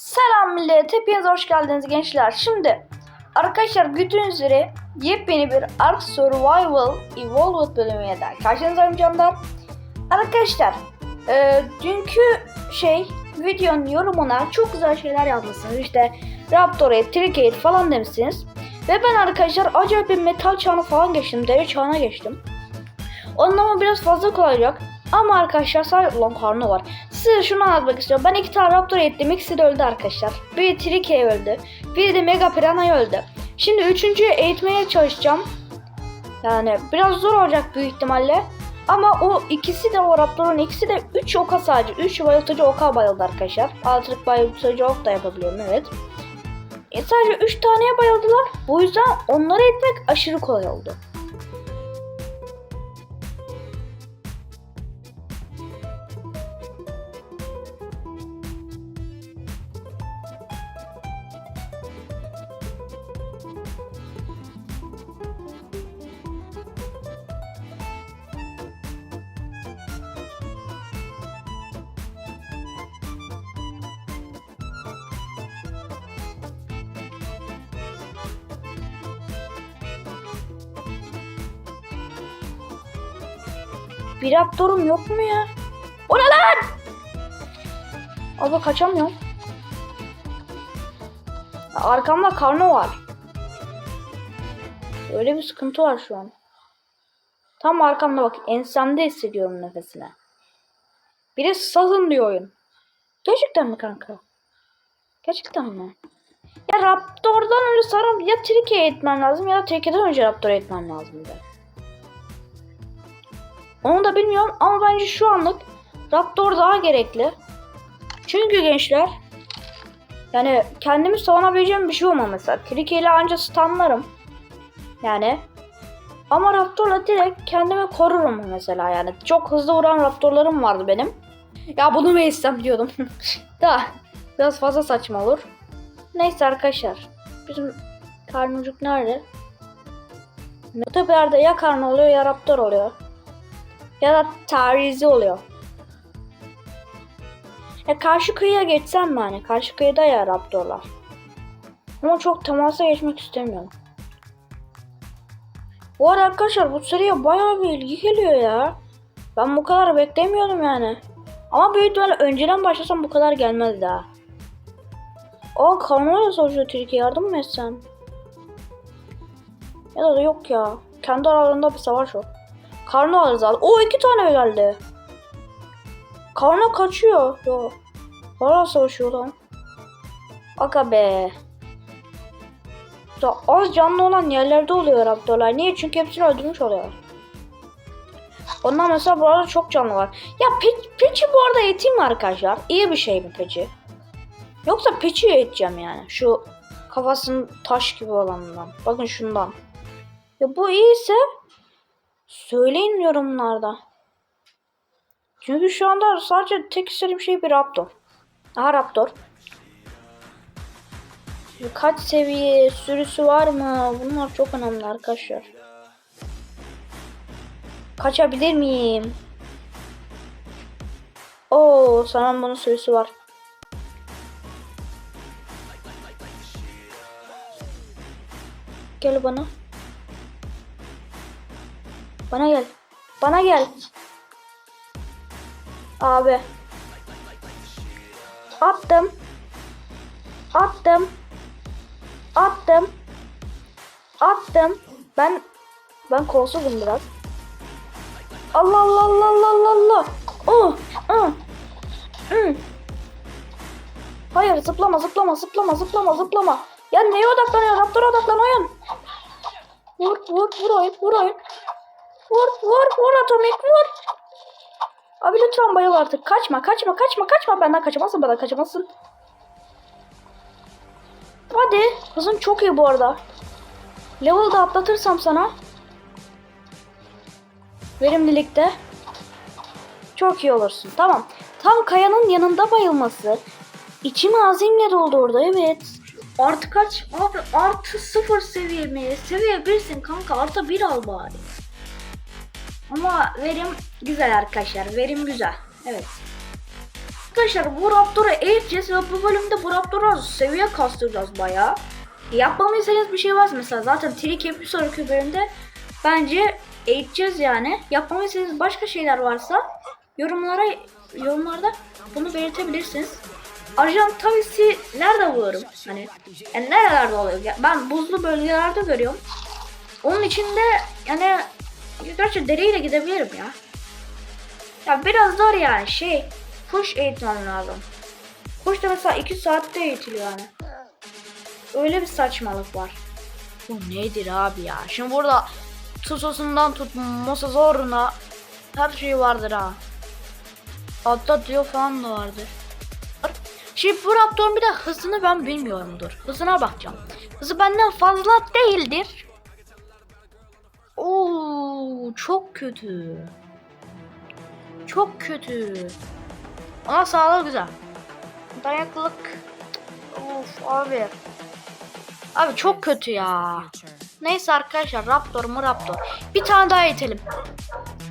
Selam millet, hepiniz hoş geldiniz gençler. Şimdi arkadaşlar gördüğünüz üzere yepyeni bir Ark Survival Evolved bölümüyle daha karşınızdayım canlar. Arkadaşlar, e, dünkü şey videonun yorumuna çok güzel şeyler yazmışsınız. İşte Raptor'e, Tricade falan demişsiniz. Ve ben arkadaşlar acayip bir metal çağına falan geçtim, deri çağına geçtim. Ama biraz fazla kolay olacak. Ama arkadaşlar sadece lan karnı var. Size şunu anlatmak istiyorum. Ben iki tane Raptor ettim. İkisi de öldü arkadaşlar. Biri Trike öldü. Biri de Mega Piranha öldü. Şimdi üçüncüyü eğitmeye çalışacağım. Yani biraz zor olacak büyük ihtimalle. Ama o ikisi de o Raptor'un ikisi de 3 oka sadece. 3 bayıltıcı oka bayıldı arkadaşlar. Altılık bayıltıcı ok da yapabiliyorum evet. E sadece 3 taneye bayıldılar. Bu yüzden onları etmek aşırı kolay oldu. Bir Raptor'um yok mu ya? O ne lan? Abi kaçamıyorum. Arkamda karno var. Öyle bir sıkıntı var şu an. Tam arkamda bak ensemde hissediyorum nefesine. Biri sazın diyor oyun. Gerçekten mi kanka? Gerçekten mi? Ya Raptor'dan önce sarım ya Trike'ye etmem lazım ya da Trike'den önce Raptor'a etmem lazım da. Onu da bilmiyorum ama bence şu anlık Raptor daha gerekli. Çünkü gençler yani kendimi savunabileceğim bir şey olma mesela. Trike ile anca stunlarım. Yani ama Raptor'la direkt kendimi korurum mesela yani. Çok hızlı vuran Raptor'larım vardı benim. Ya bunu mu istem diyordum. da biraz fazla saçma olur. Neyse arkadaşlar. Bizim karnıcık nerede? Tepelerde ya karnı oluyor ya Raptor oluyor. Ya da tarizi oluyor. Ya karşı kıyıya geçsem mi hani? Karşı kıyıda ya raptorlar. Ama çok temasa geçmek istemiyorum. Bu arada arkadaşlar bu seriye bayağı bir ilgi geliyor ya. Ben bu kadar beklemiyordum yani. Ama büyük ihtimalle önceden başlasam bu kadar gelmez daha. Aa karnıyla savaşıyor Türkiye yardım mı etsem? Ya da yok ya. Kendi aralarında bir savaş o. Karno alırız abi. O iki tane geldi. Karno kaçıyor. Yo. Hala savaşıyor lan. Aga be. Ya az canlı olan yerlerde oluyor raptorlar. Niye? Çünkü hepsini öldürmüş oluyor. Ondan mesela burada çok canlı var. Ya pe Peçi bu arada eğiteyim mi arkadaşlar? İyi bir şey mi Peçi? Yoksa Peçi'yi eğiteceğim yani. Şu kafasının taş gibi olanından. Bakın şundan. Ya bu iyiyse Söyleyin yorumlarda. Çünkü şu anda sadece tek istediğim şey bir Raptor. Aha Raptor. Kaç seviye sürüsü var mı? Bunlar çok önemli arkadaşlar. Kaçabilir miyim? Oo, sanırım bunun sürüsü var. Gel bana. Bana gel. Bana gel. Abi. Attım. Attım. Attım. Attım. Ben ben kolsuzum biraz. Allah Allah Allah Allah Allah Allah. Oh, oh. Hmm. Hayır zıplama zıplama zıplama zıplama zıplama. Ya neye odaklanıyor? Raptor'a odaklan oyun. Vur vur vur oyun vur oyun. Vur vur vur atomik vur. Abi lütfen bayıl artık. Kaçma kaçma kaçma kaçma. Benden kaçamazsın benden kaçamazsın. Hadi. Hızın çok iyi bu arada. Level'da atlatırsam sana. Verimlilikte. Çok iyi olursun. Tamam. Tam kayanın yanında bayılması. İçim azimle doldu orada evet. Artı kaç? Abi artı sıfır seviye mi? Seviye 1'sin kanka. Artı 1 al bari. Ama verim güzel arkadaşlar. Verim güzel. Evet. arkadaşlar bu Raptor'u eğiteceğiz ve bu bölümde bu Raptor'a seviye kastıracağız bayağı. Yapmamı bir şey varsa mesela zaten Trick bir sonraki bölümde bence eğiteceğiz yani. Yapmamı başka şeyler varsa yorumlara yorumlarda bunu belirtebilirsiniz. Ajan tavisi nerede bulurum? Hani yani nerelerde oluyor? Ben buzlu bölgelerde görüyorum. Onun içinde yani gerçi dereyle gidebilirim ya. Ya biraz zor yani şey kuş eğitmem lazım. Kuş da mesela 2 saatte eğitiliyor yani. Öyle bir saçmalık var. Bu nedir abi ya? Şimdi burada tusosundan tut mosazoruna her şey vardır ha. Hatta diyor falan da vardır. Şimdi bu Raptor'un bir de hızını ben bilmiyorumdur. Hızına bakacağım. Hızı benden fazla değildir. Oo çok kötü. Çok kötü. Ama sağlığı güzel. Dayaklılık. Of abi. Abi çok kötü ya. Neyse arkadaşlar Raptor mu Raptor. Bir tane daha itelim.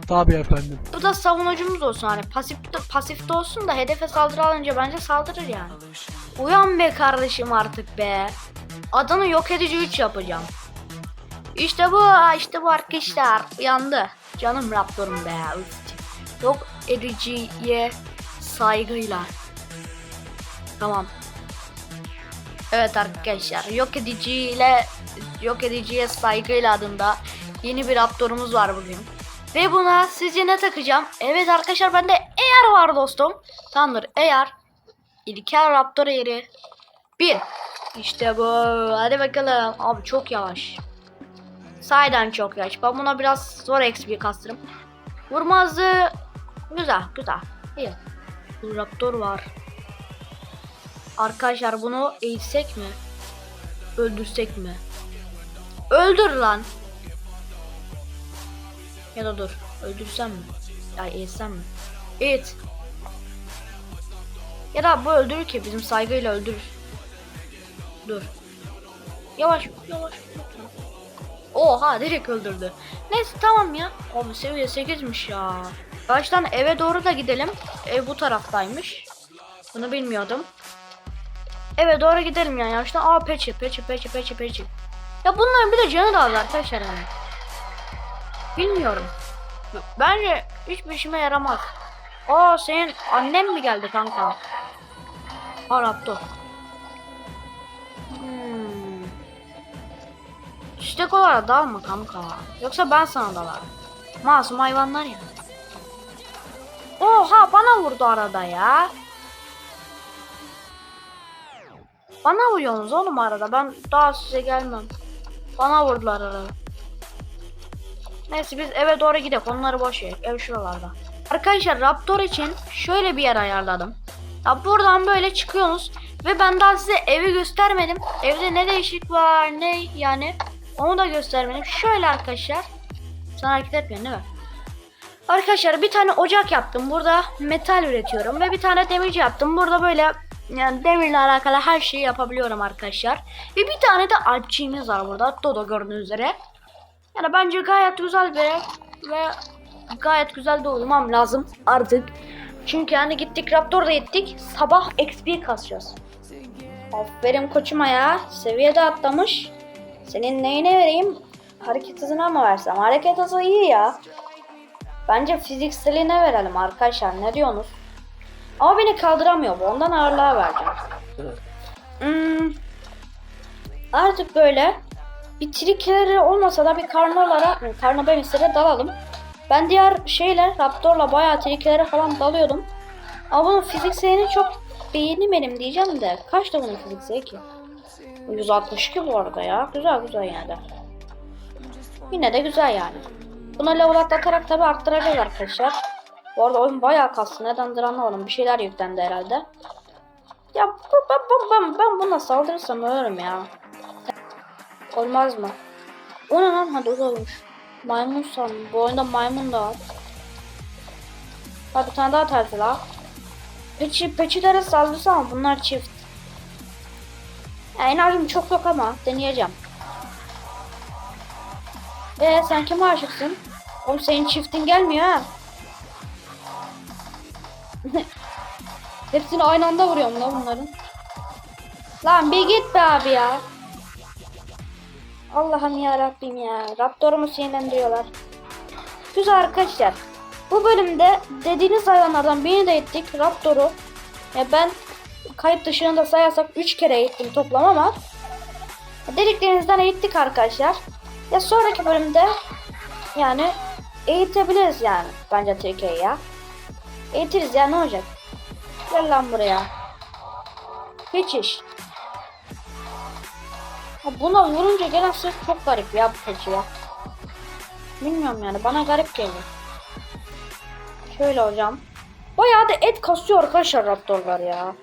Tabii efendim. Bu da savunucumuz olsun hani pasifte, pasifte olsun da hedefe saldırı alınca bence saldırır yani. Uyan be kardeşim artık be. Adını yok edici 3 yapacağım. İşte bu işte bu arkadaşlar uyandı. Canım Raptor'um be. Yok ediciye saygıyla. Tamam. Evet arkadaşlar yok ediciyle yok ediciye saygıyla adında yeni bir Raptor'umuz var bugün. Ve buna sizce ne takacağım? Evet arkadaşlar bende eğer var dostum. Tamamdır eğer. İlker Raptor yeri. Bir. İşte bu. Hadi bakalım. Abi çok yavaş. Sahiden çok yavaş. Ben buna biraz zor XP kastırım. Vurmazı. Güzel güzel. İyi. Raptor var. Arkadaşlar bunu eğitsek mi? Öldürsek mi? Öldür lan. Ya da dur. Öldürsem mi? Ya eğitsem mi? Eğit. Ya da bu öldürür ki bizim saygıyla öldürür. Dur. Yavaş yavaş. Oha direkt öldürdü. Neyse tamam ya. Abi seviye 8'miş ya. Baştan eve doğru da gidelim. Ev bu taraftaymış. Bunu bilmiyordum. Eve doğru gidelim yani yavaştan. Aa peçi peçi peçi peçi peçi. Ya bunların bir de canı da az arkadaşlar yani. Bilmiyorum. Bence hiçbir işime yaramaz. Aa senin annen mi geldi kanka? Arapto. Çiçek olarak dalma kanka. Yoksa ben sana dalarım. Masum hayvanlar ya. Oha bana vurdu arada ya. Bana vuruyorsunuz oğlum arada. Ben daha size gelmem. Bana vurdular arada. Neyse biz eve doğru gidelim. Onları boş ver. Ev şuralarda. Arkadaşlar Raptor için şöyle bir yer ayarladım. Ya buradan böyle çıkıyorsunuz. Ve ben daha size evi göstermedim. Evde ne değişik var ne yani. Onu da göstermedim. Şöyle arkadaşlar. Sen hareket etmiyorsun değil mi? Arkadaşlar bir tane ocak yaptım. Burada metal üretiyorum. Ve bir tane demirci yaptım. Burada böyle yani demirle alakalı her şeyi yapabiliyorum arkadaşlar. Ve bir tane de alpçiğimiz var burada. Dodo gördüğünüz üzere. Yani bence gayet güzel bir ve gayet güzel de olmam lazım artık. Çünkü yani gittik Raptor'da gittik. Sabah XP kasacağız. Aferin koçuma ya. Seviyede atlamış. Senin neyine vereyim? Hareket hızına mı versem? Hareket hızı iyi ya. Bence fizikseline verelim arkadaşlar. Ne diyorsunuz? Ama beni kaldıramıyor bu. Ondan ağırlığa vereceğim. Hmm. Artık böyle bir trikleri olmasa da bir karnolara, karno bemislere dalalım. Ben diğer şeyle Raptor'la bayağı triklere falan dalıyordum. Ama bunun fizikselini çok beğenemedim diyeceğim de. Kaç da bunun fizikseli ki? 162 bu arada ya. Güzel güzel yine de. Yine de güzel yani. Buna level atlatarak tabi arttıracağız arkadaşlar. Bu arada oyun bayağı kastı. Nedendir anlamadım. Bir şeyler yüklendi herhalde. Ya ben, ben, ben, ben buna saldırırsam ölürüm ya. Olmaz mı? O ne lan? Hadi o. Maymun sandım. Bu oyunda maymun da var. Hadi bir tane daha tersi la. Peçi, peçilere saldırsam bunlar çift. Enerjim çok yok ama deneyeceğim. Ee sen kime aşıksın? Oğlum senin çiftin gelmiyor ha. Hepsini aynı anda vuruyorum lan bunların. Lan bir git be abi ya. Allah'ım ya Rabbim ya. Raptorumu sinirlendiriyorlar. Güzel arkadaşlar. Bu bölümde dediğiniz hayvanlardan birini de ettik. Raptor'u. Ya ben kayıt dışında da sayarsak 3 kere eğittim toplam ama dediklerinizden eğittik arkadaşlar. Ya sonraki bölümde yani eğitebiliriz yani bence Türkiye'yi ya. Eğitiriz ya ne olacak? Gel lan buraya. Hiç iş. Ha, Buna vurunca gelen ses çok garip ya bu keçi ya. Bilmiyorum yani bana garip geliyor. Şöyle hocam. Bayağı da et kasıyor arkadaşlar raptorlar ya.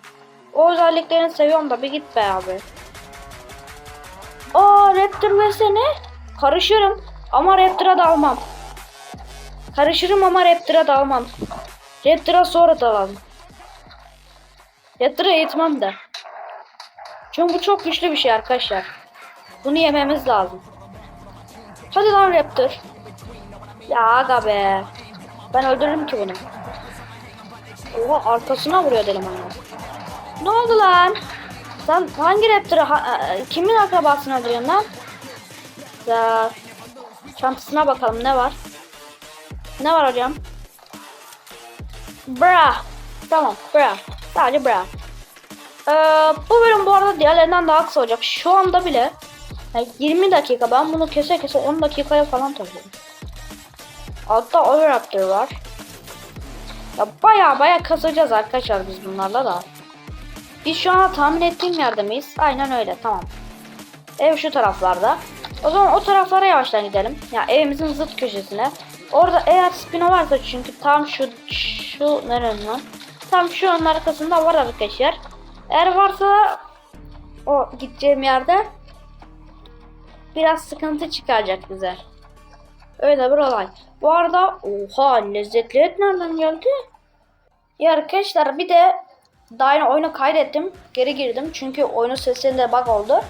O özelliklerini seviyorum da bir git be abi. Aa raptor versene. Karışırım ama raptor'a dalmam. Karışırım ama raptor'a dalmam. Raptor'a sonra dalalım. Raptor'a eğitmem de. Çünkü bu çok güçlü bir şey arkadaşlar. Bunu yememiz lazım. Hadi lan Raptor. Ya aga be. Ben öldürürüm ki bunu. Oha arkasına vuruyor dedim onu. Ne oldu lan? Sen hangi Raptor'ı ha- e, kimin akrabasını öldürüyorsun lan? Ya çantasına bakalım ne var? Ne var hocam? Bra. Tamam bra. Sadece bra. Ee, bu bölüm bu arada diğerlerinden daha kısa olacak. Şu anda bile yani 20 dakika ben bunu kese kese 10 dakikaya falan taşıyorum. Altta Overraptor var. Ya baya baya kasacağız arkadaşlar biz bunlarla da. Biz şu an tahmin ettiğim yerde miyiz? Aynen öyle tamam. Ev şu taraflarda. O zaman o taraflara yavaştan gidelim. Ya evimizin zıt köşesine. Orada eğer spino varsa çünkü tam şu şu nerenin lan? Tam şu onun arkasında var arkadaşlar. Eğer varsa o gideceğim yerde biraz sıkıntı çıkaracak bize. Öyle bir olay. Bu arada oha lezzetli et nereden geldi? Ya arkadaşlar bir de daha yeni oyunu kaydettim. Geri girdim çünkü oyunun sesinde bug oldu.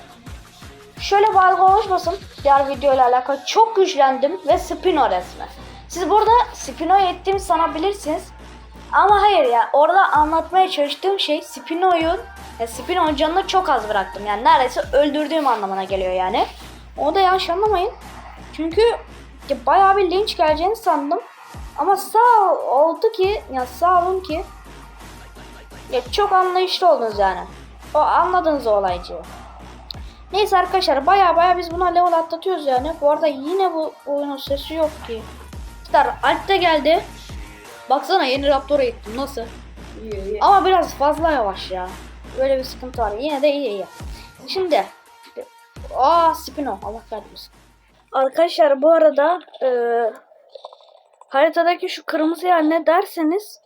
Şöyle algı oluşmasın diğer video alakalı. Çok güçlendim ve Spino resmi. Siz burada Spino'yu ettiğimi sanabilirsiniz. Ama hayır yani orada anlatmaya çalıştığım şey Spino'yun ya Spino'nun canını çok az bıraktım. Yani neredeyse öldürdüğüm anlamına geliyor yani. Onu da yanlış anlamayın. Çünkü ya bayağı bir linç geleceğini sandım. Ama sağ oldu ki ya sağ olun ki ya çok anlayışlı oldunuz yani. O anladınız o olaycığı. Neyse arkadaşlar baya baya biz buna level atlatıyoruz yani. Bu arada yine bu oyunun sesi yok ki. Star Alp de geldi. Baksana yeni Raptor'a gittim nasıl? Ama biraz fazla yavaş ya. Böyle bir sıkıntı var. Yine de iyi iyi. Şimdi Aa Spino Allah kahretmesin. Arkadaşlar bu arada e, haritadaki şu kırmızı yer ne derseniz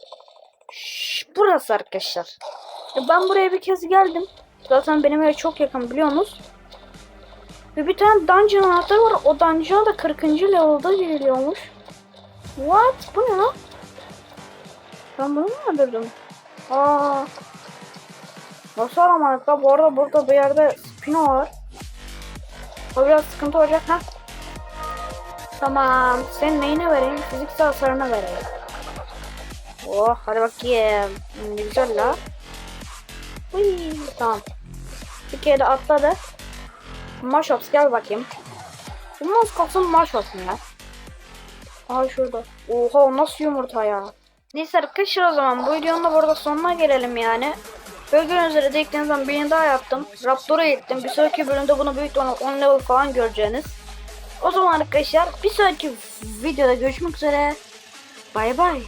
şş, burası arkadaşlar. Ben buraya bir kez geldim. Zaten benim eve çok yakın biliyorsunuz. Ve bir tane dungeon anahtarı var. O dungeon da 40. level'da giriliyormuş. What? Bu ne lan? Ben bunu mu öldürdüm? Aa. Nasıl alamadık la? Bu arada burada bir yerde Spino var. O biraz sıkıntı olacak ha. Tamam. Senin neyine vereyim? Fiziksel hasarına vereyim. Oh hadi bakayım. Hmm, Ne güzel la. Uy, tamam. Bir kere de atladı. Marshops gel bakayım. Bu nasıl kalsın Marshops ya? Aha şurada. Oha nasıl yumurta ya? Neyse arkadaşlar o zaman bu videonun da burada sonuna gelelim yani. Gördüğünüz üzere dediklerinizden birini daha yaptım. Raptor'a gittim. Bir sonraki bölümde bunu büyük ihtimalle 10 level falan göreceğiniz. O zaman arkadaşlar bir sonraki videoda görüşmek üzere. Bay bay.